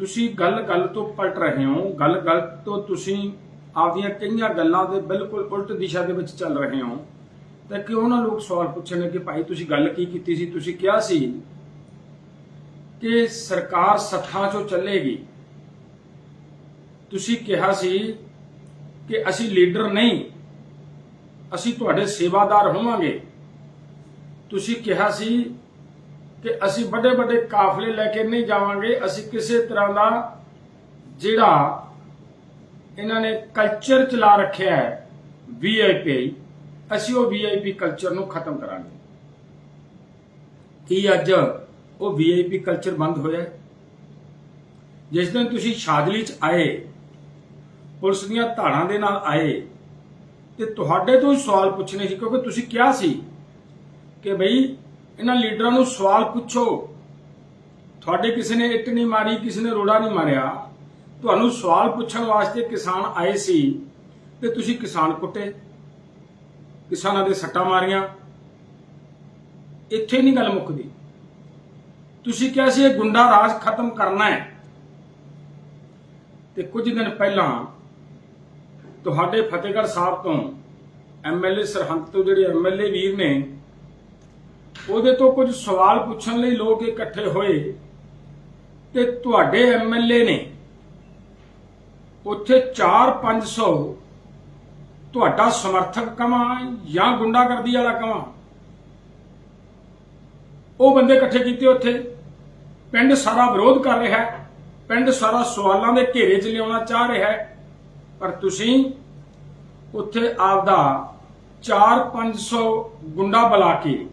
ਤੁਸੀਂ ਗੱਲ-ਗੱਲ ਤੋਂ ਪਲਟ ਰਹੇ ਹੋ ਗੱਲ-ਗੱਲ ਤੋਂ ਤੁਸੀਂ ਆਪਦੀਆਂ ਕਈਆਂ ਗੱਲਾਂ ਦੇ ਬਿਲਕੁਲ ਉਲਟ ਦਿਸ਼ਾ ਦੇ ਵਿੱਚ ਚੱਲ ਰਹੇ ਹੋ। ਤਾਂ ਕਿਉਂ ਨਾ ਲੋਕ ਸਵਾਲ ਪੁੱਛਣ ਕਿ ਭਾਈ, ਤੁਸੀਂ ਗੱਲ ਕੀ ਕੀਤੀ ਸੀ? ਤੁਸੀਂ ਕਿਹਾ ਸੀ ਕਿ ਸਰਕਾਰ ਸੱਥਾਂ 'ਚੋਂ ਚੱਲੇਗੀ। ਤੁਸੀਂ ਕਿਹਾ ਸੀ ਕਿ ਅਸੀਂ ਲੀਡਰ ਨਹੀਂ, ਅਸੀਂ ਤੁਹਾਡੇ ਸੇਵਾਦਾਰ ਹੋਵਾਂਗੇ। ਤੁਸੀਂ ਕਿਹਾ ਸੀ ਕਿ ਅਸੀਂ ਵੱਡੇ ਵੱਡੇ ਕਾਫਲੇ ਲੈ ਕੇ ਨਹੀਂ ਜਾਵਾਂਗੇ, ਅਸੀਂ ਕਿਸੇ ਤਰ੍ਹਾਂ ਦਾ ਜਿਹੜਾ ਇਹਨਾਂ ਨੇ ਕਲਚਰ ਚਲਾ ਰੱਖਿਆ ਹੈ ਵੀਆਈਪੀ ਅਸੀਂ ਉਹ ਵੀਆਈਪੀ ਕਲਚਰ ਨੂੰ ਖਤਮ ਕਰਾਂਗੇ। ਕੀ ਅੱਜ ਉਹ ਵੀਆਈਪੀ ਕਲਚਰ ਬੰਦ ਹੋਇਆ ਜਿਸ ਦਿਨ ਤੁਸੀਂ ਸ਼ਾਦਲੀ ਚ ਆਏ, ਪੁਲਿਸ ਦੀਆਂ ਧਾੜਾਂ ਦੇ ਨਾਲ ਆਏ, ਤੇ ਤੁਹਾਡੇ ਤੋਂ ਹੀ ਸਵਾਲ ਪੁੱਛਣੇ ਸੀ, ਕਿਉਂਕਿ ਤੁਸੀਂ ਕਿਹਾ ਸੀ ਕਿ ਬਈ ਇਹਨਾਂ ਲੀਡਰਾਂ ਨੂੰ ਸਵਾਲ ਪੁੱਛੋ, ਤੁਹਾਡੇ ਕਿਸੇ ਨੇ ਇੱਟ ਨਹੀਂ ਮਾਰੀ, ਕਿਸੇ ਨੇ ਰੋੜਾ ਨਹੀਂ ਮਾਰਿਆ? ਤੁਹਾਨੂੰ ਸਵਾਲ ਪੁੱਛਣ ਵਾਸਤੇ ਕਿਸਾਨ ਆਏ ਸੀ ਤੇ ਤੁਸੀਂ ਕਿਸਾਨ ਕੁੱਟੇ, ਕਿਸਾਨਾਂ ਦੇ ਸੱਟਾਂ ਮਾਰੀਆਂ। ਇੱਥੇ ਨਹੀਂ ਗੱਲ ਮੁੱਕਦੀ। ਤੁਸੀਂ ਕਿਹਾ ਸੀ ਇਹ ਗੁੰਡਾ ਰਾਜ ਖਤਮ ਕਰਨਾ ਹੈ। ਤੇ ਕੁਝ ਦਿਨ ਪਹਿਲਾਂ ਤੁਹਾਡੇ ਫਤਿਹਗੜ੍ਹ ਸਾਹਿਬ ਤੋਂ ਐਮਐਲਏ ਸਰਹੰਦ ਤੋਂ ਜਿਹੜੇ ਐਮਐਲਏ ਵੀਰ ਨੇ ਉਹਦੇ ਤੋਂ ਕੁਝ ਸਵਾਲ ਪੁੱਛਣ ਲਈ ਲੋਕ ਇਕੱਠੇ ਹੋਏ ਤੇ ਤੁਹਾਡੇ ਐਮਐਲਏ ਨੇ ਉੱਥੇ 4-500 ਤੁਹਾਡਾ ਸਮਰਥਕ ਕਵਾਂ ਜਾਂ ਗੁੰਡਾਗਰਦੀ ਵਾਲਾ ਕਵਾਂ ਉਹ ਬੰਦੇ ਇਕੱਠੇ ਕੀਤੇ ਉੱਥੇ। ਪਿੰਡ ਸਾਰਾ ਵਿਰੋਧ ਕਰ ਰਿਹਾ ਹੈ। ਪਿੰਡ ਸਾਰਾ ਸਵਾਲਾਂ ਦੇ ਘੇਰੇ 'ਚ ਲਿਆਉਣਾ ਚਾਹ ਰਿਹਾ ਹੈ। ਪਰ ਤੁਸੀਂ ਉੱਥੇ ਆਪਦਾ 4-500 ਗੁੰਡਾ ਬੁਲਾ ਕੇ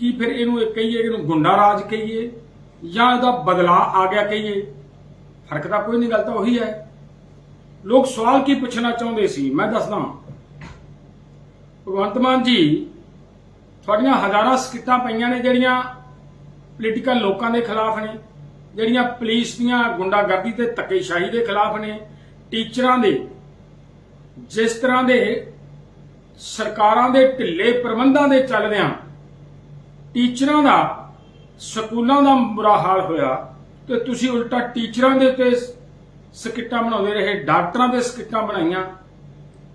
ਕੀ ਫਿਰ ਇਹਨੂੰ ਇਹ ਕਹੀਏ, ਇਹਨੂੰ ਗੁੰਡਾ ਰਾਜ ਕਹੀਏ ਜਾਂ ਇਹਦਾ ਬਦਲਾ ਆ ਗਿਆ ਕਹੀਏ? ਫ਼ਰਕ ਤਾਂ ਕੋਈ ਨਹੀਂ, ਗੱਲ ਤਾਂ ਉਹੀ ਹੈ। ਲੋਕ ਸਵਾਲ ਕੀ ਪੁੱਛਣਾ ਚਾਹੁੰਦੇ ਸੀ? ਮੈਂ ਦੱਸਦਾ ਭਗਵੰਤ ਮਾਨ ਜੀ, ਤੁਹਾਡੀਆਂ ਹਜ਼ਾਰਾਂ ਸਕਿੱਟਾਂ ਪਈਆਂ ਨੇ ਜਿਹੜੀਆਂ ਪੋਲੀਟੀਕਲ ਲੋਕਾਂ ਦੇ ਖਿਲਾਫ ਨੇ, ਜਿਹੜੀਆਂ ਪੁਲਿਸ ਦੀਆਂ ਗੁੰਡਾਗਰਦੀ ਤੇ ਧੱਕੇਸ਼ਾਹੀ ਦੇ ਖਿਲਾਫ ਨੇ, ਟੀਚਰਾਂ ਦੇ, ਜਿਸ ਤਰ੍ਹਾਂ ਦੇ ਸਰਕਾਰਾਂ ਦੇ ਢਿੱਲੇ ਪ੍ਰਬੰਧਾਂ ਦੇ ਚੱਲਦਿਆਂ ਟੀਚਰਾਂ ਦਾ, ਸਕੂਲਾਂ ਦਾ ਬੁਰਾ ਹਾਲ ਹੋਇਆ ਤੇ ਤੁਸੀਂ ਉਲਟਾ ਟੀਚਰਾਂ ਦੇ ਤੇ ਸਕਿੱਟਾਂ ਬਣਾਉਂਦੇ ਰਹੇ, ਡਾਕਟਰਾਂ ਦੇ ਸਕਿੱਟਾਂ ਬਣਾਈਆਂ,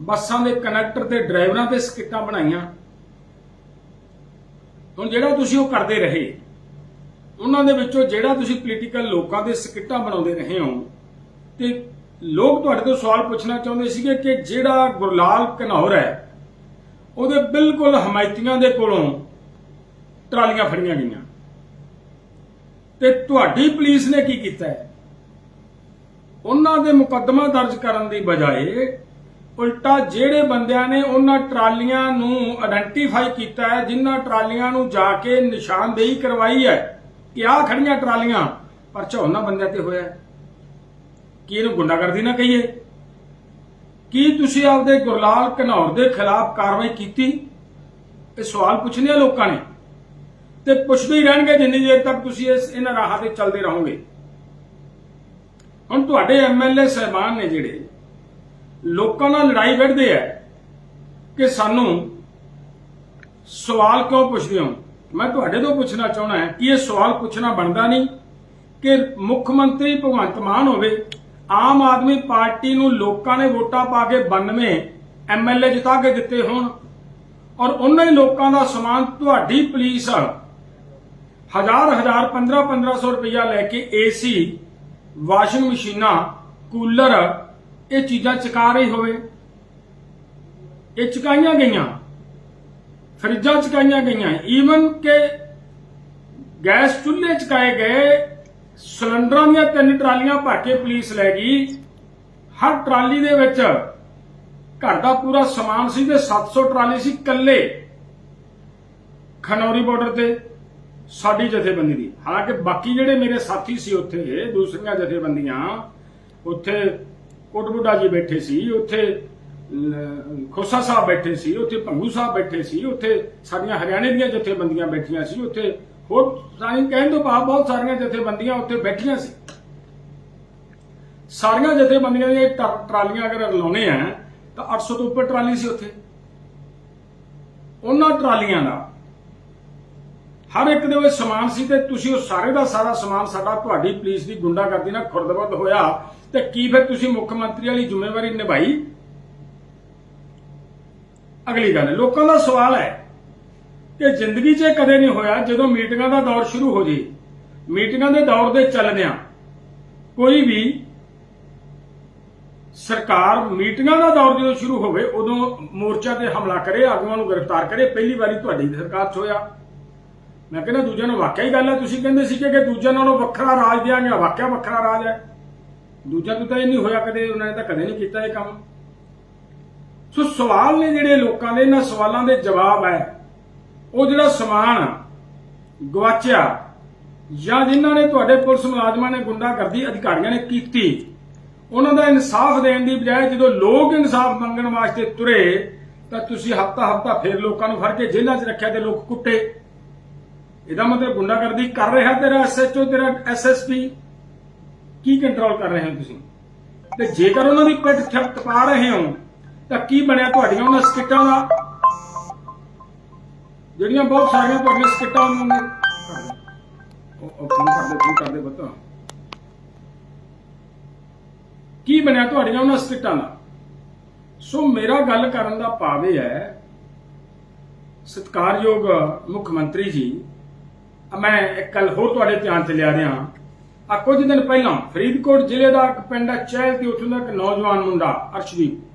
ਬੱਸਾਂ ਦੇ ਕਨੈਕਟਰ ਤੇ ਡਰਾਈਵਰਾਂ ਤੇ ਸਕਿੱਟਾਂ ਬਣਾਈਆਂ। ਹੁਣ ਜਿਹੜਾ ਤੁਸੀਂ ਉਹ ਕਰਦੇ ਰਹੇ, ਉਹਨਾਂ ਦੇ ਵਿੱਚੋਂ ਜਿਹੜਾ ਤੁਸੀਂ ਪੋਲੀਟੀਕਲ ਲੋਕਾਂ ਦੇ ਸਕਿੱਟਾਂ ਬਣਾਉਂਦੇ ਰਹੇ ਹੋ, ਤੇ ਲੋਕ ਤੁਹਾਡੇ ਤੋਂ ਸਵਾਲ ਪੁੱਛਣਾ ਚਾਹੁੰਦੇ ਸੀਗੇ ਕਿ ਜਿਹੜਾ ਗੁਰਲਾਲ ਕਨੌਰ ਹੈ, ਉਹਦੇ ਬਿਲਕੁਲ ਹਮਾਇਤੀਆਂ ਦੇ ਕੋਲੋਂ ਟਰਾਲੀਆਂ ਫੜੀਆਂ ਗਈਆਂ। ਤੇ ਤੁਹਾਡੀ ਪੁਲਿਸ ਨੇ ਕੀ ਕੀਤਾ ਹੈ? ਉਹਨਾਂ ਦੇ ਮੁਕੱਦਮਾ ਦਰਜ ਕਰਨ ਦੀ ਬਜਾਏ ਉਲਟਾ ਜਿਹੜੇ ਬੰਦਿਆਂ ਨੇ ਉਹਨਾਂ ਟਰਾਲੀਆਂ ਨੂੰ ਆਇਡੈਂਟੀਫਾਈ ਕੀਤਾ ਹੈ, ਜਿਨ੍ਹਾਂ ਟਰਾਲੀਆਂ ਨੂੰ ਜਾ ਕੇ ਨਿਸ਼ਾਨਦੇਹੀ ਕਰਵਾਈ ਹੈ, ਕਿ ਆਹ ਖੜੀਆਂ ਟਰਾਲੀਆਂ, ਪਰਚਾ ਉਹਨਾਂ ਬੰਦਿਆਂ ਤੇ ਹੋਇਆ ਕੀ ਇਹਨੂੰ ਗੁੰਡਾਗਰਦੀ ਨਾ ਕਹੀਏ? ਕੀ ਤੁਸੀਂ ਆਪਦੇ ਗੁਰਲਾਲ ਘਨੌਰ ਦੇ ਖਿਲਾਫ ਕਾਰਵਾਈ ਕੀਤੀ? ਇਹ ਸਵਾਲ ਪੁੱਛਣੇ ਆ ਲੋਕਾਂ ਨੇ। ਤੇ ਪੁੱਛਦੇ ਹੀ ਰਹਿਣਗੇ ਜਿੰਨੀ ਦੇਰ ਤੱਕ ਤੁਸੀਂ ਇਸ ਇਹਨਾਂ ਰਾਹਾਂ ਤੇ ਚੱਲਦੇ ਰਹੋਗੇ। ਹੁਣ ਤੁਹਾਡੇ ਐਮਐਲਏ ਸਹਿਬਾਨ ਨੇ ਜਿਹੜੇ, ਲੋਕਾਂ ਨਾਲ ਲੜਾਈ ਵਿੱਢਦੇ ਆ ਕਿ ਸਾਨੂੰ ਸਵਾਲ ਕਿਉਂ ਪੁੱਛਦੇ ਹੋ? ਮੈਂ ਤੁਹਾਡੇ ਤੋਂ ਪੁੱਛਣਾ ਚਾਹਣਾ ਹੈ ਕਿ ਇਹ ਸਵਾਲ ਪੁੱਛਣਾ ਬਣਦਾ ਨਹੀਂ ਕਿ ਮੁੱਖ ਮੰਤਰੀ ਭਗਵੰਤ ਮਾਨ ਹੋਵੇ, ਆਮ ਆਦਮੀ ਪਾਰਟੀ ਨੂੰ ਲੋਕਾਂ ਨੇ ਵੋਟਾਂ ਪਾ ਕੇ 92 ਐਮਐਲਏ ਜਿਤਾ ਕੇ ਦਿੱਤੇ ਹੋਣ ਔਰ ਉਹਨਾਂ ਹੀ ਲੋਕਾਂ ਦਾ ਸਮਾਨ ਤੁਹਾਡੀ ਪੁਲਿਸ ਹਜ਼ਾਰ ਹਜ਼ਾਰ 15 1500 ਰੁਪਇਆ ਲੈ ਕੇ ਏਸੀ ਵਾਸ਼ਿੰਗ ਮਸ਼ੀਨਾਂ, ਕੂਲਰ, ਇਹ ਚੀਜ਼ਾਂ ਚਕਾ ਰਹੀ ਹੋਵੇ। ਇਹ ਚਕਾਈਆਂ ਗਈਆਂ। ਫਰਿੱਜਾਂ ਚਕਾਈਆਂ ਗਈਆਂ। ਈਵਨ ਕਿ ਗੈਸ ਚੁੱਲ੍ਹੇ ਚਕਾਏ ਗਏ, ਸਿਲੰਡਰਾਂ ਦੀਆਂ ਤਿੰਨ ਟਰਾਲੀਆਂ ਭਰ ਕੇ ਪੁਲਿਸ ਲੈ ਗਈ। ਹਰ ਟਰਾਲੀ ਦੇ ਵਿੱਚ ਘਰ ਦਾ ਪੂਰਾ ਸਮਾਨ ਸੀ ਤੇ 700 ਟਰਾਲੀ ਸੀ ਕੱਲੇ ਖਨੌਰੀ ਬਾਰਡਰ ਤੇ। ਸਾਡੀ ਜਥੇਬੰਦੀ ਦੀ। ਹਾਲਾਂਕਿ ਬਾਕੀ ਜਿਹੜੇ ਮੇਰੇ ਸਾਥੀ ਸੀ ਉੱਥੇ, ਦੂਸਰੀਆਂ ਜਥੇਬੰਦੀਆਂ, ਉੱਥੇ ਕੋਟਬੁੱਡਾ ਜੀ ਬੈਠੇ ਸੀ, ਉੱਥੇ ਖੋਸਾ ਸਾਹਿਬ ਬੈਠੇ ਸੀ, ਉੱਥੇ ਭੰਗੂ ਸਾਹਿਬ ਬੈਠੇ ਸੀ, ਉੱਥੇ ਸਾਡੀਆਂ ਹਰਿਆਣੇ ਦੀਆਂ ਜਥੇਬੰਦੀਆਂ ਬੈਠੀਆਂ ਸੀ, ਉੱਥੇ ਹੋਰ ਸਾਰੀ ਕਹਿਣ ਤੋਂ ਭਾਵ ਬਹੁਤ ਸਾਰੀਆਂ ਜਥੇਬੰਦੀਆਂ ਉੱਥੇ ਬੈਠੀਆਂ ਸੀ। ਸਾਰੀਆਂ ਜਥੇਬੰਦੀਆਂ ਦੀਆਂ ਟ- ਟਰਾਲੀਆਂ ਅਗਰ ਲਾਉਣੇ ਆ, ਤਾਂ 800 ਤੋਂ ਉੱਪਰ ਟਰਾਲੀ ਸੀ ਉੱਥੇ। ਉਹਨਾਂ ਟਰਾਲੀਆਂ ਦਾ ਹਰ ਇੱਕ ਦੇ ਵਿੱਚ ਸਮਾਨ ਸੀ ਤੇ ਤੁਸੀਂ ਉਹ ਸਾਰੇ ਦਾ ਸਾਰਾ ਸਮਾਨ ਸਾਡਾ ਤੁਹਾਡੀ ਪੁਲਿਸ ਦੀ ਗੁੰਡਾਗਰਦੀ ਨਾਲ ਖੁਰਦਬਦ ਹੋਇਆ ਤੇ ਕੀ ਫਿਰ ਤੁਸੀਂ ਮੁੱਖ ਮੰਤਰੀ ਵਾਲੀ ਜ਼ਿੰਮੇਵਾਰੀ ਨਿਭਾਈ? ਅਗਲੀ ਗੱਲ, ਲੋਕਾਂ ਦਾ ਸਵਾਲ ਹੈ ਕਿ ਜ਼ਿੰਦਗੀ 'ਚ ਇਹ ਕਦੇ ਨਹੀਂ ਹੋਇਆ ਜਦੋਂ ਮੀਟਿੰਗਾਂ ਦਾ ਦੌਰ ਸ਼ੁਰੂ ਹੋ ਜੇ। ਮੀਟਿੰਗਾਂ ਦੇ ਦੌਰ ਦੇ ਚੱਲਦਿਆਂ ਕੋਈ ਵੀ ਸਰਕਾਰ ਮੀਟਿੰਗਾਂ ਦਾ ਦੌਰ ਜਦੋਂ ਸ਼ੁਰੂ ਹੋਵੇ, ਉਦੋਂ ਮੋਰਚਾ ਤੇ ਹਮਲਾ ਕਰੇ, ਆਗੂਆਂ ਨੂੰ ਗ੍ਰਿਫਤਾਰ ਕਰੇ। ਪਹਿਲੀ ਵਾਰੀ ਤੁਹਾਡੀ ਸਰਕਾਰ 'ਚ ਹੋਇਆ। ਮੈਂ ਕਹਿੰਦਾ ਦੂਜਿਆਂ ਨੂੰ ਵਾਕਿਆ ਹੀ ਗੱਲ ਹੈ, ਤੁਸੀਂ ਕਹਿੰਦੇ ਸੀ ਕਿ ਦੂਜਿਆਂ ਨਾਲੋਂ ਵੱਖਰਾ ਰਾਜ ਦਿਆ ਗਿਆ ਵਾਕਿਆ ਵੱਖਰਾ ਰਾਜ ਹੈ। ਦੂਜਿਆਂ ਤੋਂ ਤਾਂ ਇਹ ਨਹੀਂ ਹੋਇਆ ਕਦੇ, ਉਹਨਾਂ ਨੇ ਤਾਂ ਕਦੇ ਨਹੀਂ ਕੀਤਾ ਇਹ ਕੰਮ। ਸੋ ਸਵਾਲ ਨੇ ਜਿਹੜੇ ਲੋਕਾਂ ਦੇ, ਇਹਨਾਂ ਸਵਾਲਾਂ ਦੇ ਜਵਾਬ ਹੈ, ਉਹ ਜਿਹੜਾ ਸਮਾਨ ਗਵਾਚਿਆ ਜਾਂ ਜਿਨ੍ਹਾਂ ਨੇ ਤੁਹਾਡੇ ਪੁਲਿਸ ਮੁਲਾਜ਼ਮਾਂ ਨੇ ਗੁੰਡਾਗਰਦੀ ਅਧਿਕਾਰੀਆਂ ਨੇ ਕੀਤੀ, ਉਹਨਾਂ ਦਾ ਇਨਸਾਫ ਦੇਣ ਦੀ ਬਜਾਏ ਜਦੋਂ ਲੋਕ ਇਨਸਾਫ ਮੰਗਣ ਵਾਸਤੇ ਤੁਰੇ, ਤਾਂ ਤੁਸੀਂ ਹਫਤਾ ਹਫਤਾ ਫੇਰ ਲੋਕਾਂ ਨੂੰ ਫੜ ਕੇ ਜੇਲ੍ਹਾਂ 'ਚ ਰੱਖਿਆ ਤੇ ਲੋਕ ਕੁੱਟੇ। ਇਹਦਾ ਮਤਲਬ ਗੁੰਡਾਗਰਦੀ ਕਰ ਰਿਹਾ ਤੇਰਾ ਐਸਐਚਓ ਤੇਰਾ ਐਸਐਸਪੀ ਕੀ ਕੰਟਰੋਲ ਕਰ ਰਹੇ ਹੋ ਤੁਸੀਂ? ਤੇ ਜੇਕਰ ਉਹਨਾਂ ਦੀ ਪਿੱਠ ਥਪ ਰਹੇ ਹੋ, ਤਾਂ ਕੀ ਬਣਿਆ ਤੁਹਾਡੀਆਂ ਉਹਨਾਂ ਸਕਿੱਟਾਂ ਦਾ? ਜਿਹੜੀਆਂ ਬਹੁਤ ਸਾਰੀਆਂ ਤੁਹਾਡੀਆਂ ਸਕਿੱਟਾਂ ਉਹਨਾਂ ਨੇ ਉਹ ਉਹ ਕਰਦੇ ਫੋਨ ਕਰਦੇ ਬਤਾ ਕੀ ਬਣਿਆ ਤੁਹਾਡੀਆਂ ਉਹਨਾਂ ਸਕਿੱਟਾਂ ਦਾ? ਸੋ ਮੇਰਾ ਗੱਲ ਕਰਨ ਦਾ ਭਾਵ ਇਹ ਹੈ, ਸਤਿਕਾਰਯੋਗ ਮੁੱਖ ਮੰਤਰੀ ਜੀ ਮੈਂ ਇੱਕ ਗੱਲ ਹੋਰ ਤੁਹਾਡੇ ਧਿਆਨ ਚ ਲਿਆ ਰਿਹਾ। ਆ ਕੁਝ ਦਿਨ ਪਹਿਲਾਂ ਫਰੀਦਕੋਟ ਜ਼ਿਲ੍ਹੇ ਦਾ ਇੱਕ ਪਿੰਡ ਹੈ ਚਹਿਲ ਤੇ ਉੱਥੋਂ ਦਾ ਇੱਕ ਨੌਜਵਾਨ ਮੁੰਡਾ, ਅਰਸ਼ਦੀਪ।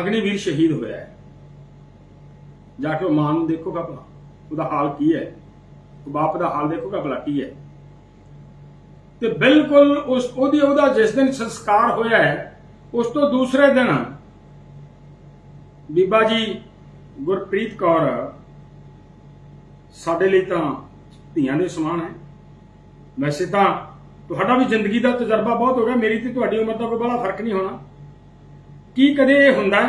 ਅਗਨੀਵੀਰ ਸ਼ਹੀਦ ਹੋਇਆ ਹੈ। ਜਾ ਕੇ ਉਹ ਮਾਂ ਨੂੰ ਦੇਖੋਗਾ ਭਲਾ, ਉਹਦਾ ਹਾਲ ਕੀ ਹੈ? ਉਹ ਬਾਪ ਦਾ ਹਾਲ ਦੇਖੋਗਾ ਭਲਾ ਕੀ ਹੈ? ਤੇ ਬਿਲਕੁਲ ਉਸ, ਉਹਦੀ, ਉਹਦਾ ਜਿਸ ਦਿਨ ਸੰਸਕਾਰ ਹੋਇਆ ਹੈ, ਉਸ ਤੋਂ ਦੂਸਰੇ ਦਿਨ ਬੀਬਾ ਜੀ ਗੁਰਪ੍ਰੀਤ ਕੌਰ, ਸਾਡੇ ਲਈ ਤਾਂ ਧੀਆਂ ਦੇ ਸਮਾਨ ਹੈ। ਵੈਸੇ ਤਾਂ ਤੁਹਾਡਾ ਵੀ ਜ਼ਿੰਦਗੀ ਦਾ ਤਜਰਬਾ ਬਹੁਤ ਹੋ ਗਿਆ। ਮੇਰੀ ਤੇ ਤੁਹਾਡੀ ਉਮਰ ਦਾ ਕੋਈ ਬੜਾ ਫ਼ਰਕ ਨਹੀਂ ਹੋਣਾ। ਕੀ ਕਦੇ ਇਹ ਹੁੰਦਾ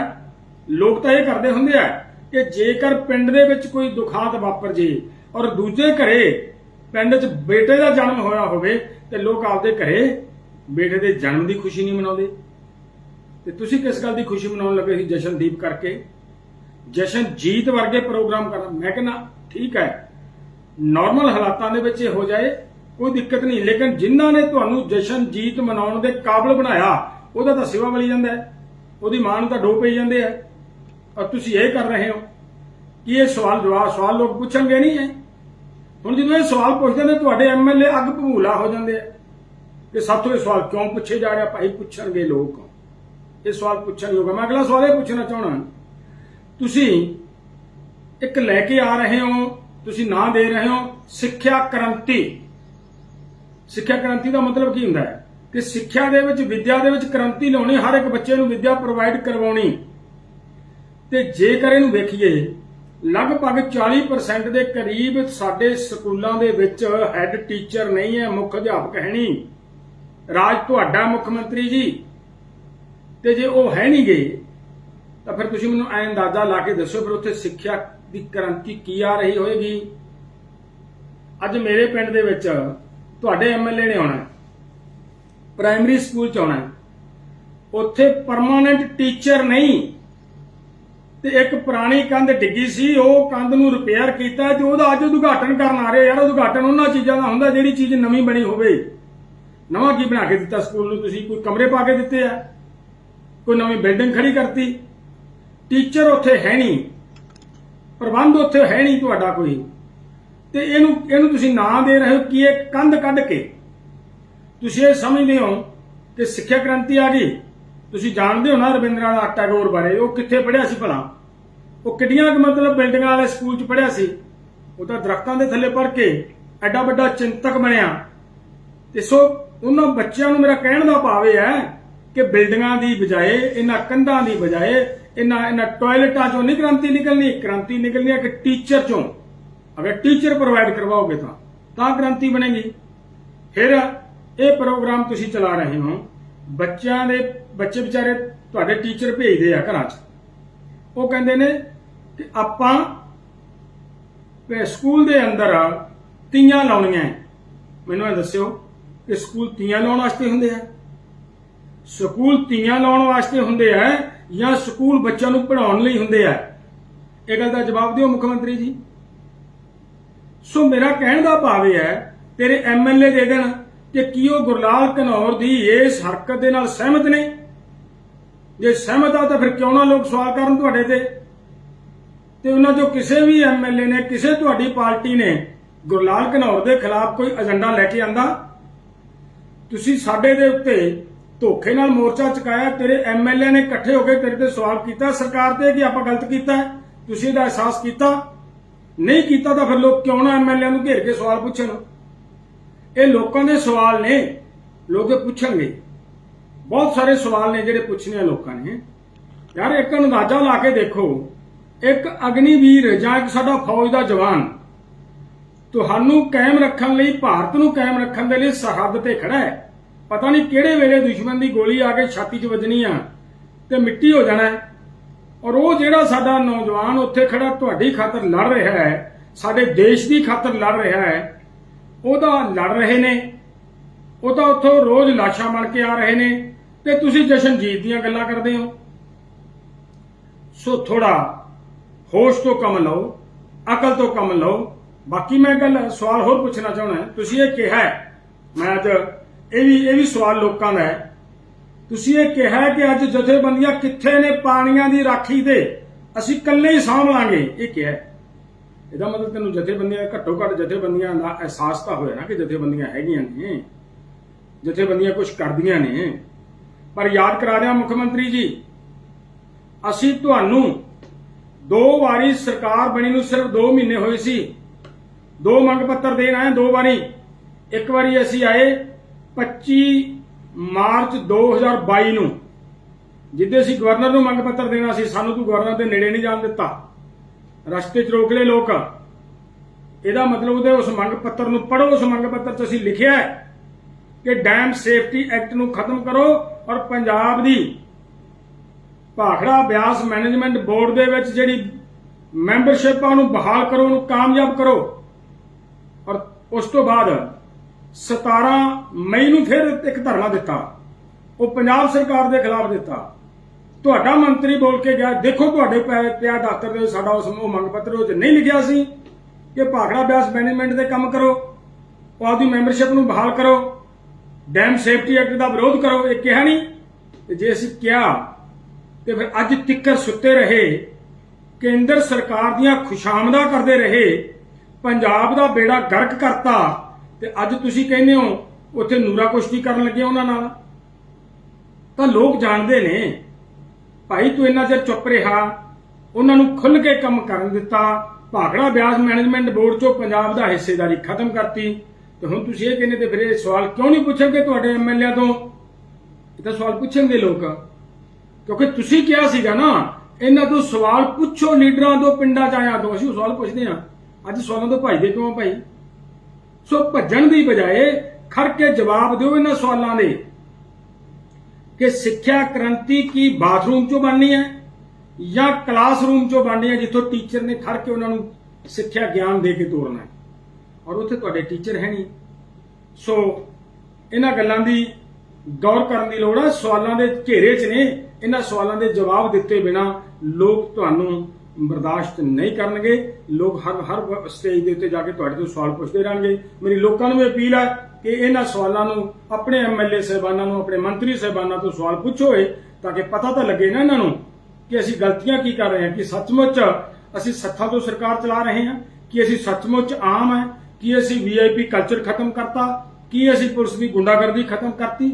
ਲੋਕ ਤਾਂ ਇਹ ਕਰਦੇ ਹੁੰਦੇ ਆ ਕਿ ਜੇਕਰ ਪਿੰਡ ਦੇ ਵਿੱਚ ਕੋਈ ਦੁਖਾਂਤ ਵਾਪਰ ਜੇ ਔਰ ਦੂਜੇ ਘਰੇ ਪਿੰਡ 'ਚ ਬੇਟੇ ਦਾ ਜਨਮ ਹੋਇਆ ਹੋਵੇ ਤੇ ਲੋਕ ਆਪਦੇ ਘਰੇ ਬੇਟੇ ਦੇ ਜਨਮ ਦੀ ਖੁਸ਼ੀ ਨਹੀਂ ਮਨਾਉਂਦੇ। ਤੇ ਤੁਸੀਂ ਕਿਸ ਗੱਲ ਦੀ ਖੁਸ਼ੀ ਮਨਾਉਣ ਲੱਗੇ ਸੀ ਜਸ਼ਨਦੀਪ ਕਰਕੇ? ਜਸ਼ਨ ਜੀਤ ਵਰਗੇ ਪ੍ਰੋਗਰਾਮ ਕਰਨਾ। ਮੈਂ ਕਹਿੰਦਾ, ਠੀਕ ਹੈ ਨਾਰਮਲ ਹਾਲਾਤਾਂ ਦੇ ਵਿੱਚ ਇਹ ਹੋ ਜਾਏ, ਕੋਈ ਦਿੱਕਤ ਨਹੀਂ। ਲੇਕਿਨ ਜਿਨ੍ਹਾਂ ਨੇ ਤੁਹਾਨੂੰ ਜਸ਼ਨ ਜੀਤ ਮਨਾਉਣ ਦੇ ਕਾਬਲ ਬਣਾਇਆ, ਉਹਦਾ ਤਾਂ ਸਿਵਾ ਮਿਲ ਜਾਂਦਾ ਉਹਦੀ ਮਾਂ ਨੂੰ ਤਾਂ ਡੋ ਪਈ ਜਾਂਦੇ ਆ। ਔਰ ਤੁਸੀਂ ਇਹ ਕਰ ਰਹੇ ਹੋ ਕਿ ਇਹ ਸਵਾਲ ਜਵਾਬ, ਸਵਾਲ ਲੋਕ ਪੁੱਛਣਗੇ ਨਹੀਂ ਹੈ ਹੁਣ ਜਦੋਂ ਇਹ ਸਵਾਲ ਪੁੱਛਦੇ ਨੇ, ਤੁਹਾਡੇ ਐਮਐਲਏ ਅੱਗ ਭੂਲਾ ਹੋ ਜਾਂਦੇ ਆ ਕਿ ਸਾਥੋਂ ਇਹ ਸਵਾਲ ਕਿਉਂ ਪੁੱਛੇ ਜਾ ਰਿਹਾ? ਭਾਈ ਪੁੱਛਣਗੇ ਲੋਕ। ਇਹ ਸਵਾਲ ਪੁੱਛਣ ਯੋਗ ਹੈ। ਮੈਂ ਅਗਲਾ ਸਵਾਲ ਇਹ ਪੁੱਛਣਾ ਚਾਹਣਾ ਤੁਸੀਂ ਇੱਕ ਲੈ ਕੇ ਆ ਰਹੇ ਹੋ, ਤੁਸੀਂ ਨਾਂ ਦੇ ਰਹੇ ਹੋ, ਸਿੱਖਿਆ ਕ੍ਰਾਂਤੀ। ਸਿੱਖਿਆ ਕ੍ਰਾਂਤੀ ਦਾ ਮਤਲਬ ਕੀ ਹੁੰਦਾ ਹੈ? ਕਿ ਸਿੱਖਿਆ ਦੇ ਵਿੱਚ, ਵਿਦਿਆ ਦੇ ਵਿੱਚ ਕ੍ਰਾਂਤੀ ਲਿਆਉਣੀ, ਹਰ ਇੱਕ ਬੱਚੇ ਨੂੰ ਵਿਦਿਆ ਪ੍ਰੋਵਾਈਡ ਕਰਵਾਉਣੀ। ਤੇ ਜੇਕਰ ਇਹਨੂੰ ਵੇਖੀਏ, ਲਗਭਗ 40% ਦੇ ਕਰੀਬ ਸਾਡੇ ਸਕੂਲਾਂ ਦੇ ਵਿੱਚ ਹੈੱਡ ਟੀਚਰ ਨਹੀਂ ਹੈ, ਮੁੱਖ ਅਧਿਆਪਕ ਹੈ ਨਹੀਂ। ਰਾਜ ਤੁਹਾਡਾ ਮੁੱਖ ਮੰਤਰੀ ਜੀ। ਤੇ ਜੇ ਉਹ ਹੈ ਨਹੀਂ ਗਏ ਤਾਂ ਫਿਰ ਤੁਸੀਂ ਮੈਨੂੰ ਐ ਅੰਦਾਜ਼ਾ ਲਾ ਕੇ ਦੱਸੋ ਫਿਰ ਉੱਥੇ ਸਿੱਖਿਆ ਦੀ ਕ੍ਰਾਂਤੀ ਕੀ ਆ ਰਹੀ ਹੋਏਗੀ? ਅੱਜ ਮੇਰੇ ਪਿੰਡ ਦੇ ਵਿੱਚ ਤੁਹਾਡੇ ਐਮਐਲਏ ਨੇ ਆਉਣਾ ਪ੍ਰਾਇਮਰੀ ਸਕੂਲ ਚ ਆਉਣਾ ਉੱਥੇ ਪਰਮਾਨੈਂਟ ਟੀਚਰ ਨਹੀਂ। ਤੇ ਇੱਕ ਪੁਰਾਣੀ ਕੰਧ ਡਿੱਗੀ ਸੀ, ਉਹ ਕੰਧ ਨੂੰ ਰਿਪੇਅਰ ਕੀਤਾ ਤੇ ਉਹਦਾ ਅੱਜ ਉਦਘਾਟਨ ਕਰਨ ਆ ਰਹੇ ਯਾਰ ਉਦਘਾਟਨ ਉਹਨਾਂ ਚੀਜ਼ਾਂ ਦਾ ਹੁੰਦਾ ਜਿਹੜੀ ਚੀਜ਼ ਨਵੀਂ ਬਣੀ ਹੋਵੇ। ਨਵਾਂ ਕੀ ਬਣਾ ਕੇ ਦਿੱਤਾ ਸਕੂਲ ਨੂੰ ਤੁਸੀਂ? ਕੋਈ ਕਮਰੇ ਪਾ ਕੇ ਦਿੱਤੇ ਆ? ਕੋਈ ਨਵੀਂ ਬਿਲਡਿੰਗ ਖੜੀ ਕਰਤੀ? ਟੀਚਰ ਉੱਥੇ ਹੈ ਨਹੀਂ। ਪ੍ਰਬੰਧ ਉੱਥੇ ਹੈ ਨਹੀਂ ਤੁਹਾਡਾ ਕੋਈ। ਤੇ ਇਹਨੂੰ ਇਹਨੂੰ ਤੁਸੀਂ ਨਾਂ ਦੇ ਰਹੇ ਹੋ ਕਿ ਇਹ ਕੰਧ ਕੱਢ ਕੇ। ਤੁਸੀਂ ਇਹ ਸਮਝਦੇ ਹੋ ਕਿ ਸਿੱਖਿਆ ਕ੍ਰਾਂਤੀ ਆ ਗਈ। ਤੁਸੀਂ ਜਾਣਦੇ ਹੋ ਨਾ ਰਵਿੰਦਰਨਾਥ ਟੈਗੋਰ ਬਾਰੇ, ਉਹ ਕਿੱਥੇ ਪੜ੍ਹਿਆ ਸੀ ਭਲਾ? ਉਹ ਕਿੱਡੀਆਂ ਮਤਲਬ ਬਿਲਡਿੰਗਾਂ ਵਾਲੇ ਸਕੂਲ 'ਚ ਪੜ੍ਹਿਆ ਸੀ? ਉਹ ਤਾਂ ਦਰਖਤਾਂ ਦੇ ਥੱਲੇ ਪੜ੍ਹ ਕੇ ਐਡਾ ਵੱਡਾ ਚਿੰਤਕ ਬਣਿਆ। ਤੇ ਸੋ ਉਹਨਾਂ ਬੱਚਿਆਂ ਨੂੰ ਮੇਰਾ ਕਹਿਣ ਦਾ ਭਾਵ ਇਹ ਹੈ ਕਿ ਬਿਲਡਿੰਗਾਂ ਦੀ ਬਜਾਏ, ਇਹਨਾਂ ਕੰਧਾਂ ਦੀ ਬਜਾਏ ਇਹਨਾਂ ਇਹਨਾਂ ਟਾਇਲਟਾਂ ਚੋਂ ਨਹੀਂ ਕ੍ਰਾਂਤੀ ਨਿਕਲਣੀ ਕ੍ਰਾਂਤੀ ਨਿਕਲਣੀ ਹੈ ਕਿ ਟੀਚਰ ਚੋਂ। ਅਗਰ ਟੀਚਰ ਪ੍ਰੋਵਾਈਡ ਕਰਵਾਓਗੇ ਤਾਂ ਤਾਂ ਕ੍ਰਾਂਤੀ ਬਣੇਗੀ। ਫਿਰ ਇਹ ਪ੍ਰੋਗਰਾਮ ਤੁਸੀਂ ਚਲਾ ਰਹੇ ਹੋ। ਬੱਚਿਆਂ ਦੇ, ਬੱਚੇ ਵਿਚਾਰੇ ਤੁਹਾਡੇ ਟੀਚਰ ਭੇਜਦੇ ਆ ਘਰਾਂ 'ਚ। ਉਹ ਕਹਿੰਦੇ ਨੇ ਕਿ ਆਪਾਂ ਸਕੂਲ ਦੇ ਅੰਦਰ ਤੀਆਂ ਲਾਉਣੀਆਂ ਮੈਨੂੰ ਇਹ ਦੱਸਿਓ ਕਿ ਸਕੂਲ ਤੀਆਂ ਲਾਉਣ ਵਾਸਤੇ ਹੁੰਦੇ ਆ। ਸਕੂਲ ਤੀਆਂ ਲਾਉਣ ਵਾਸਤੇ ਹੁੰਦੇ ਆ ਜਾਂ ਸਕੂਲ ਬੱਚਿਆਂ ਨੂੰ ਪੜ੍ਹਾਉਣ ਲਈ ਹੁੰਦੇ ਆ? ਇਹ ਗੱਲ ਦਾ ਜਵਾਬ ਦਿਓ ਮੁੱਖ ਮੰਤਰੀ ਜੀ। ਸੋ ਮੇਰਾ ਕਹਿਣ ਦਾ ਭਾਵ ਇਹ ਹੈ, ਤੇਰੇ ਐਮਐਲਏ ਦੇ ਦੇਣ ਕਿ ਕੀ ਉਹ ਗੁਰਲਾਲ ਘਨੌਰ ਦੀ ਇਸ ਹਰਕਤ ਦੇ ਨਾਲ ਸਹਿਮਤ ਨੇ? ਜੇ ਸਹਿਮਤ ਆ ਤਾਂ ਫਿਰ ਕਿਉਂ ਨਾ ਲੋਕ ਸਵਾਲ ਕਰਨ ਤੁਹਾਡੇ ਤੇ? ਤੇ ਉਹਨਾਂ ਚੋਂ ਕਿਸੇ ਵੀ ਐਮਐਲਏ ਨੇ, ਕਿਸੇ ਤੁਹਾਡੀ ਪਾਰਟੀ ਨੇ ਗੁਰਲਾਲ ਘਨੌਰ ਦੇ ਖਿਲਾਫ ਕੋਈ ਏਜੰਡਾ ਲੈ ਕੇ ਆਂਦਾ? ਤੁਸੀਂ ਸਾਡੇ ਦੇ ਉੱਤੇ ਧੋਖੇ ਨਾਲ ਮੋਰਚਾ ਚੁਕਾਇਆ, ਤੇਰੇ ਐਮਐਲਏ ਨੇ ਇਕੱਠੇ ਹੋ ਕੇ ਤੇਰੇ ਤੇ ਸਵਾਲ ਕੀਤਾ, ਸਰਕਾਰ ਤੇ ਕਿ ਆਪਾਂ ਗਲਤ ਕੀਤਾ? ਤੁਸੀਂ ਇਹਦਾ ਅਹਿਸਾਸ ਕੀਤਾ? ਨਹੀਂ ਕੀਤਾ ਤਾਂ ਫਿਰ ਲੋਕ ਕਿਉਂ ਨਾ ਐਮਐਲਏ ਨੂੰ ਘੇਰ ਕੇ ਸਵਾਲ ਪੁੱਛਣ? ਇਹ ਲੋਕਾਂ ਦੇ ਸਵਾਲ ਨੇ, ਲੋਕ ਇਹ ਪੁੱਛਣਗੇ। ਬਹੁਤ ਸਾਰੇ ਸਵਾਲ ਨੇ ਜਿਹੜੇ ਪੁੱਛਣੇ ਆ ਲੋਕਾਂ ਨੇ। ਯਾਰ ਇੱਕ ਅੰਦਾਜ਼ਾ ਲਾ ਕੇ ਦੇਖੋ, ਇੱਕ ਅਗਨੀਵੀਰ ਜਾਂ ਇੱਕ ਸਾਡਾ ਫੌਜ ਦਾ ਜਵਾਨ, ਤੁਹਾਨੂੰ ਕਾਇਮ ਰੱਖਣ ਲਈ, ਭਾਰਤ ਨੂੰ ਕਾਇਮ ਰੱਖਣ ਦੇ ਲਈ ਸਰਹੱਦ ਤੇ ਖੜਾ ਹੈ। ਪਤਾ ਨਹੀਂ ਕਿਹੜੇ ਵੇਲੇ ਦੁਸ਼ਮਣ ਦੀ ਗੋਲੀ ਆ ਕੇ ਛਾਤੀ 'ਚ ਵੱਜਣੀ ਆ ਤੇ ਮਿੱਟੀ ਹੋ ਜਾਣਾ ਔਰ ਉਹ ਜਿਹੜਾ ਸਾਡਾ ਨੌਜਵਾਨ ਉੱਥੇ ਖੜਾ ਤੁਹਾਡੀ ਖਾਤਰ ਲੜ ਰਿਹਾ ਹੈ, ਸਾਡੇ ਦੇਸ਼ ਦੀ ਖਾਤਰ ਲੜ ਰਿਹਾ ਹੈ, ਉਹਦਾ ਲੜ ਰਹੇ ਨੇ, ਉਹ ਤਾਂ ਉੱਥੋਂ ਰੋਜ਼ ਲਾਸ਼ਾਂ ਬਣ ਕੇ ਆ ਰਹੇ ਨੇ, ਤੇ ਤੁਸੀਂ ਜਸ਼ਨਜੀਤ ਦੀਆਂ ਗੱਲਾਂ ਕਰਦੇ ਹੋ। ਸੋ ਥੋੜਾ ਹੋਸ਼ ਤੋਂ ਕੰਮ ਲਓ, ਅਕਲ ਤੋਂ ਕੰਮ ਲਓ। ਬਾਕੀ ਮੈਂ ਗੱਲ ਸਵਾਲ ਹੋਰ ਪੁੱਛਣਾ ਚਾਹੁੰਦਾ, ਤੁਸੀਂ ਇਹ ਕਿਹਾ ਮੈਂ ਅੱਜ ਇਹ ਵੀ ਇਹ ਵੀ ਸਵਾਲ ਲੋਕਾਂ ਦਾ ਹੈ। ਤੁਸੀਂ ਇਹ ਕਿਹਾ ਕਿ ਅੱਜ ਜਥੇਬੰਦੀਆਂ ਕਿੱਥੇ ਨੇ ਪਾਣੀਆਂ ਦੀ ਰਾਖੀ ਤੇ? ਅਸੀਂ ਇਕੱਲੇ ਹੀ ਸਾਂਭ ਲਾਂਗੇ। ਇਹ ਕਿਹਾ ਇਹਦਾ ਮਤਲਬ ਤੈਨੂੰ ਜਥੇਬੰਦੀਆਂ ਘੱਟੋ ਘੱਟ ਜਥੇਬੰਦੀਆਂ ਦਾ ਅਹਿਸਾਸ ਤਾਂ ਹੋਇਆ ਨਾ ਕਿ ਜਥੇਬੰਦੀਆਂ ਹੈਗੀਆਂ ਨੇ। ਜਥੇਬੰਦੀਆਂ ਕੁਝ ਕਰਦੀਆਂ ਨੇ। ਪਰ ਯਾਦ ਕਰਾ ਦਿਆਂ ਮੁੱਖ ਮੰਤਰੀ ਜੀ, ਅਸੀਂ ਤੁਹਾਨੂੰ ਦੋ ਵਾਰੀ ਸਰਕਾਰ ਬਣੀ ਨੂੰ ਸਿਰਫ 2 ਮਹੀਨੇ ਹੋਏ ਸੀ। ਦੋ ਮੰਗ ਪੱਤਰ ਦੇਣ ਆਏ, ਦੋ ਵਾਰੀ। ਇੱਕ ਵਾਰੀ ਅਸੀਂ ਆਏ 25 ਮਾਰਚ 2022 ਨੂੰ, ਜਿੱਦੇ ਅਸੀਂ ਗਵਰਨਰ ਨੂੰ ਮੰਗ ਪੱਤਰ ਦੇਣਾ ਸੀ, ਸਾਨੂੰ ਤੂੰ ਗਵਰਨਰ ਦੇ ਨੇੜੇ ਨਹੀਂ ਜਾਣ ਦਿੱਤਾ। ਰਸਤੇ 'ਚ ਰੋਕ ਲਏ ਲੋਕ। ਇਹਦਾ ਮਤਲਬ ਉਹਦੇ ਉਸ ਮੰਗ ਪੱਤਰ ਨੂੰ ਪੜੋ ਉਸ ਮੰਗ ਪੱਤਰ 'ਚ ਅਸੀਂ ਲਿਖਿਆ ਹੈ ਕਿ ਡੈਮ ਸੇਫਟੀ ਐਕਟ ਨੂੰ ਖਤਮ ਕਰੋ ਔਰ ਪੰਜਾਬ ਦੀ ਭਾਖੜਾ ਬਿਆਸ ਮੈਨੇਜਮੈਂਟ ਬੋਰਡ ਦੇ ਵਿੱਚ ਜਿਹੜੀ ਮੈਂਬਰਸ਼ਿਪ ਆ ਉਹਨੂੰ ਬਹਾਲ ਕਰੋ, ਉਹਨੂੰ ਕਾਮਯਾਬ ਕਰੋ। ਔਰ ਉਸ ਤੋਂ ਬਾਅਦ 17 ਮਈ ਨੂੰ ਫਿਰ ਇੱਕ ਧਰਨਾ ਦਿੱਤਾ। ਉਹ ਪੰਜਾਬ ਸਰਕਾਰ ਦੇ ਖਿਲਾਫ ਦਿੱਤਾ। ਤੁਹਾਡਾ ਮੰਤਰੀ ਬੋਲ ਕੇ ਗਿਆ, ਦੇਖੋ ਤੁਹਾਡੇ ਪੈ- ਪਿਆ ਦਫ਼ਤਰ ਦੇ, ਸਾਡਾ ਉਸ ਉਹ ਮੰਗ ਪੱਤਰ ਉਹ 'ਚ ਨਹੀਂ ਲਿਖਿਆ ਸੀ ਕਿ ਭਾਖੜਾ ਬਿਆਸ ਮੈਨੇਜਮੈਂਟ ਦੇ ਕੰਮ ਕਰੋ, ਉਹ ਆਪਦੀ ਮੈਂਬਰਸ਼ਿਪ ਨੂੰ ਬਹਾਲ ਕਰੋ, ਡੈਮ ਸੇਫਟੀ ਐਕਟ ਦਾ ਵਿਰੋਧ ਕਰੋ, ਇਹ ਕਿਹਾ ਨਹੀਂ। ਤੇ ਜੇ ਅਸੀਂ ਕਿਹਾ, ਤੇ ਫਿਰ ਅੱਜ ਤਿੱਕਰ ਸੁੱਤੇ ਰਹੇ, ਕੇਂਦਰ ਸਰਕਾਰ ਦੀਆਂ ਖੁਸ਼ਾਮਦਾ ਕਰਦੇ ਰਹੇ, ਪੰਜਾਬ ਦਾ ਬੇੜਾ ਗਰਕ ਕਰਤਾ ਤੇ ਅੱਜ ਤੁਸੀਂ ਕਹਿੰਦੇ ਹੋ, ਉੱਥੇ ਨੂਰਾ ਕੁਸ਼ਤੀ ਕਰਨ ਲੱਗੇ ਉਹਨਾਂ ਨਾਲ। ਤਾਂ ਲੋਕ ਜਾਣਦੇ ਨੇ, ਭਾਈ ਤੂੰ ਇੰਨਾ ਚਿਰ ਚੁੱਪ ਰਿਹਾ, ਉਹਨਾਂ ਨੂੰ ਖੁੱਲ ਕੇ ਕੰਮ ਕਰਨ ਦਿੱਤਾ, ਭਾਖੜਾ ਬਿਆਸ ਮੈਨੇਜਮੈਂਟ ਬੋਰਡ ਚੋਂ ਪੰਜਾਬ ਦਾ ਹਿੱਸੇਦਾਰੀ ਖਤਮ ਕਰਤੀ। ਤੇ ਹੁਣ ਤੁਸੀਂ ਇਹ ਕਹਿੰਦੇ ਤੇ ਫਿਰ ਇਹ ਸਵਾਲ ਕਿਉਂ ਨਹੀਂ ਪੁੱਛਣਗੇ ਤੁਹਾਡੇ ਐਮਐਲਏ ਤੋਂ? ਇਹ ਤਾਂ ਸਵਾਲ ਪੁੱਛਣਗੇ ਲੋਕ। ਕਿਉਂਕਿ ਤੁਸੀਂ ਕਿਹਾ ਸੀਗਾ ਨਾ, ਇਹਨਾਂ ਤੋਂ ਸਵਾਲ ਪੁੱਛੋ, ਲੀਡਰਾਂ ਤੋਂ, ਪਿੰਡਾਂ ਚ ਆਇਆ ਤੋਂ। ਅਸੀਂ ਉਹ ਸਵਾਲ ਪੁੱਛਦੇ ਹਾਂ। ਅੱਜ ਸਵਾਲਾਂ ਤੋਂ ਭਾਈ ਦੇ ਕਿਉਂ ਭਾਈ? ਸੋ ਭੱਜਣ ਦੀ ਬਜਾਏ ਖੜ ਕੇ ਜਵਾਬ ਦਿਓ ਇਹਨਾਂ ਸਵਾਲਾਂ ਦੇ ਕਿ ਸਿੱਖਿਆ ਕ੍ਰਾਂਤੀ ਕੀ ਬਾਥਰੂਮ ਚੋਂ ਬਣਨੀ ਹੈ ਜਾਂ ਕਲਾਸਰੂਮ ਚੋਂ ਬਣਨੀ ਹੈ ਜਿੱਥੋਂ ਟੀਚਰ ਨੇ ਖੜ ਕੇ ਉਹਨਾਂ ਨੂੰ ਸਿੱਖਿਆ ਗਿਆਨ ਦੇ ਕੇ ਤੋਰਨਾ ਹੈ? ਔਰ ਉੱਥੇ ਤੁਹਾਡੇ ਟੀਚਰ ਹੈ ਨਹੀਂ। ਸੋ ਇਹਨਾਂ ਗੱਲਾਂ ਦੀ ਗੌਰ ਕਰਨ ਦੀ ਲੋੜ ਹੈ ਸਵਾਲਾਂ ਦੇ ਘੇਰੇ 'ਚ ਨੇ। ਇਹਨਾਂ ਸਵਾਲਾਂ ਦੇ ਜਵਾਬ ਦਿੱਤੇ ਬਿਨਾ ਲੋਕ ਤੁਹਾਨੂੰ ਬਰਦਾਸ਼ਤ ਨਹੀਂ ਕਰਨਗੇ। ਲੋਕ ਹਰ ਹਰ ਸਟੇਜ ਦੇ ਉੱਤੇ ਜਾ ਕੇ ਤੁਹਾਡੇ ਤੋਂ ਸਵਾਲ ਪੁੱਛਦੇ ਰਹਿਣਗੇ। ਮੇਰੀ ਲੋਕਾਂ ਨੂੰ ਵੀ ਅਪੀਲ ਹੈ ਕਿ ਇਹਨਾਂ ਸਵਾਲਾਂ ਨੂੰ ਆਪਣੇ ਐਮਐਲਏ ਸਹਿਬਾਨਾਂ ਨੂੰ, ਆਪਣੇ ਮੰਤਰੀ ਸਹਿਬਾਨਾਂ ਤੋਂ ਸਵਾਲ ਪੁੱਛੋਏ ਤਾਂ ਕਿ ਪਤਾ ਤਾਂ ਲੱਗੇ ਨਾ ਇਹਨਾਂ ਨੂੰ ਕਿ ਅਸੀਂ ਗਲਤੀਆਂ ਕੀ ਕਰ ਰਹੇ ਹਾਂ, ਕਿ ਸੱਚਮੁੱਚ ਅਸੀਂ ਸੱਥਾਂ ਤੋਂ ਸਰਕਾਰ ਚਲਾ ਰਹੇ ਹਾਂ, ਕਿ ਅਸੀਂ ਸੱਚਮੁੱਚ ਆਮ ਹੈ, ਕਿ ਅਸੀਂ ਵੀਆਈਪੀ ਕਲਚਰ ਖਤਮ ਕਰਤਾ, ਕੀ ਅਸੀਂ ਪੁਲਿਸ ਦੀ ਗੁੰਡਾਗਰਦੀ ਖਤਮ ਕਰਤੀ।